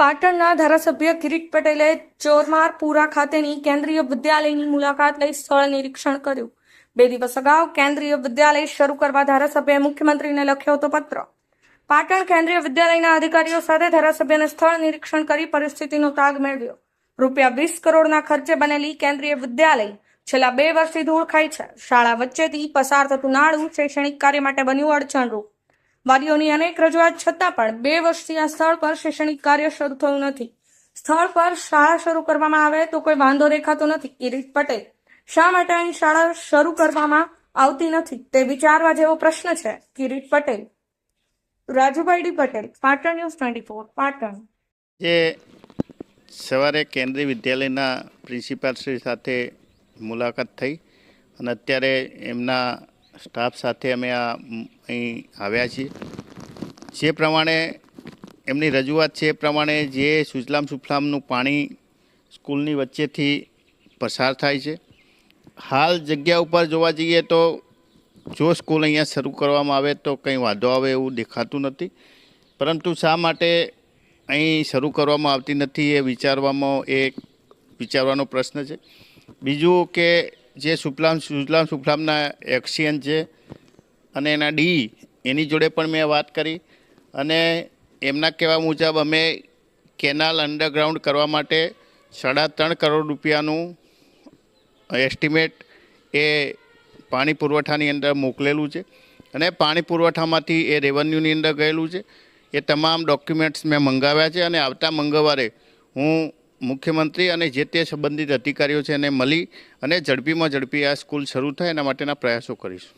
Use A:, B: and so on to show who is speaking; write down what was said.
A: પાટણના ધારાસભ્ય કિરીટ પટેલે ચોરમારપુરા ખાતેની કેન્દ્રીય વિદ્યાલયની મુલાકાત લઈ સ્થળ નિરીક્ષણ કર્યું. બે દિવસ અગાઉ કેન્દ્રીય વિદ્યાલય શરૂ કરવા ધારાસભ્યએ મુખ્યમંત્રીને લખ્યો હતો પત્ર. પાટણ કેન્દ્રીય વિદ્યાલયના અધિકારીઓ સાથે ધારાસભ્યને સ્થળ નિરીક્ષણ કરી પરિસ્થિતિનો તાગ મેળવ્યો. રૂપિયા વીસ કરોડના ખર્ચે બનેલી કેન્દ્રીય વિદ્યાલય છેલ્લા બે વર્ષથી ધૂળ ખાય છે. શાળા વચ્ચેથી પસાર થતું નાળું શૈક્ષણિક કાર્ય માટે બન્યું અડચણરૂપ. વાલીઓની અનેક રજૂઆત છતાં પણ બે વર્ષથી આ સ્થળ પર શૈક્ષણિક કાર્ય શરૂ થયું નથી. સ્થળ પર શાળા શરૂ કરવામાં આવે તો કોઈ વાંધો દેખાતો નથી કિરીટ પટેલ. શા માટે અહીં શાળા શરૂ કરવામાં આવતી નથી, તે વિચારવા જેવો પ્રશ્ન છે Kirit Patel. Rajubhai D Patel, Patan news twenty four, Patan.
B: જે સવારે કેન્દ્રીય વિદ્યાલયના પ્રિન્સિપાલ શ્રી સાથે મુલાકાત થઈ અને અત્યારે એમના સ્ટાફ સાથે અમે આ અહીં આવ્યા છીએ. જે પ્રમાણે એમની રજૂઆત છે એ પ્રમાણે જે સુજલામ સુફલામનું પાણી સ્કૂલની વચ્ચેથી પસાર થાય છે. હાલ જગ્યા ઉપર જોવા જઈએ તો જો સ્કૂલ અહીંયા શરૂ કરવામાં આવે તો કંઈ વાંધો આવે એવું દેખાતું નથી. પરંતુ શા માટે અહીં શરૂ કરવામાં આવતી નથી એ વિચારવામાં એ વિચારવાનો પ્રશ્ન છે. બીજું કે જે સુફલામ સુજલામ સુફલામના એક્સિયન છે અને એના ડી, એની જોડે પણ મેં વાત કરી. અને એમના કહેવા મુજબ અમે કેનાલ અંડરગ્રાઉન્ડ કરવા માટે સાડા ત્રણ કરોડ રૂપિયાનું એસ્ટિમેટ એ પાણી પુરવઠાની અંદર મોકલેલું છે. અને પાણી પુરવઠામાંથી એ રેવન્યુની અંદર ગયેલું છે. એ તમામ ડોક્યુમેન્ટ્સ મેં મંગાવ્યા છે અને આવતા મંગળવારે હું મુખ્યમંત્રી અને જે તે સંબંધિત અધિકારીઓ છે એને મળી અને ઝડપીમાં ઝડપી આ સ્કૂલ શરૂ થાય એના માટેના પ્રયાસો કરીશ.